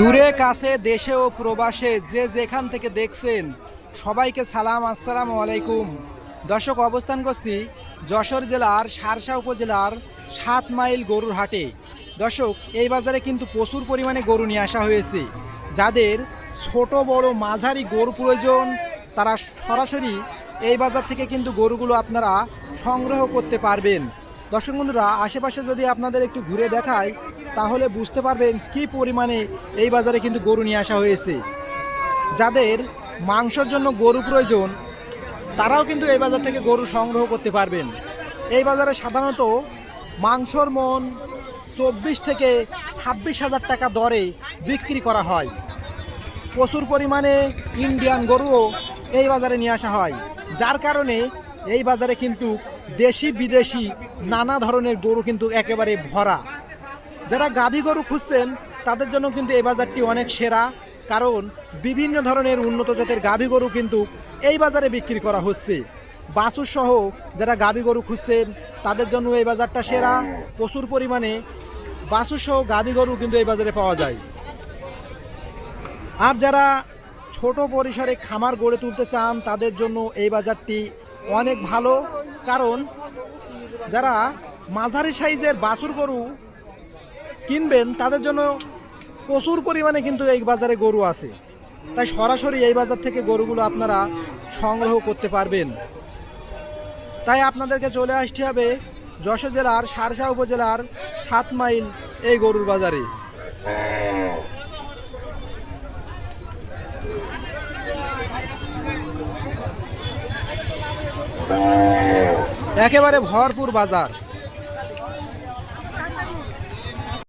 দূরে, কাছে, দেশে ও প্রবাসে যে যেখান থেকে দেখছেন, সবাইকে সালাম, আসসালামু আলাইকুম। দর্শক, অবস্থান করছি যশোর জেলার সারসা উপজেলার সাত মাইল গরুর হাটে। দর্শক, এই বাজারে কিন্তু প্রচুর পরিমাণে গরু নিয়ে আসা হয়েছে। যাদের ছোট, বড়, মাঝারি গরু প্রয়োজন, তারা সরাসরি এই বাজার থেকে কিন্তু গরুগুলো আপনারা সংগ্রহ করতে পারবেন। দর্শক বন্ধুরা, আশেপাশে যদি আপনাদের একটু ঘুরে দেখায় তাহলে বুঝতে পারবেন কি পরিমাণে এই বাজারে কিন্তু গরু নিয়ে আসা হয়েছে। যাদের মাংসর জন্য গরু প্রয়োজন, তারাও কিন্তু এই বাজার থেকে গরু সংগ্রহ করতে পারবেন। এই বাজারে সাধারণত মাংসর মন চব্বিশ থেকে ছাব্বিশ হাজার টাকা দরে বিক্রি করা হয়। প্রচুর পরিমাণে ইন্ডিয়ান গরুও এই বাজারে নিয়ে আসা হয়। যার কারণে এই বাজারে কিন্তু দেশি বিদেশি নানা ধরনের গরু কিন্তু একেবারে ভরা। যারা গাভী গরু খুঁজছেন, তাদের জন্য কিন্তু এই বাজারটি অনেক সেরা। কারণ বিভিন্ন ধরনের উন্নত জাতের গাভী গরু কিন্তু এই বাজারে বিক্রি করা হচ্ছে। বাছুর সহ যারা গাভী গরু খুঁজছেন, তাদের জন্য এই বাজারটা সেরা। প্রচুর পরিমাণে বাছুর সহ গাভী গরু কিন্তু এই বাজারে পাওয়া যায়। আর যারা ছোট পরিসরে খামার গড়ে তুলতে চান, তাদের জন্য এই বাজারটি অনেক ভালো। কারণ যারা মাঝারি সাইজের বাছুর গরু কিনবেন, তাদের জন্য প্রচুর পরিমাণে কিন্তু এই বাজারে গরু আছে। তাই সরাসরি এই বাজার থেকে গরুগুলো আপনারা সংগ্রহ করতে পারবেন। তাই আপনাদেরকে চলে আসতে হবে যশোর জেলার সারসা উপজেলার সাত মাইল এই গরুর বাজারে। একেবারে ভরপুর বাজার।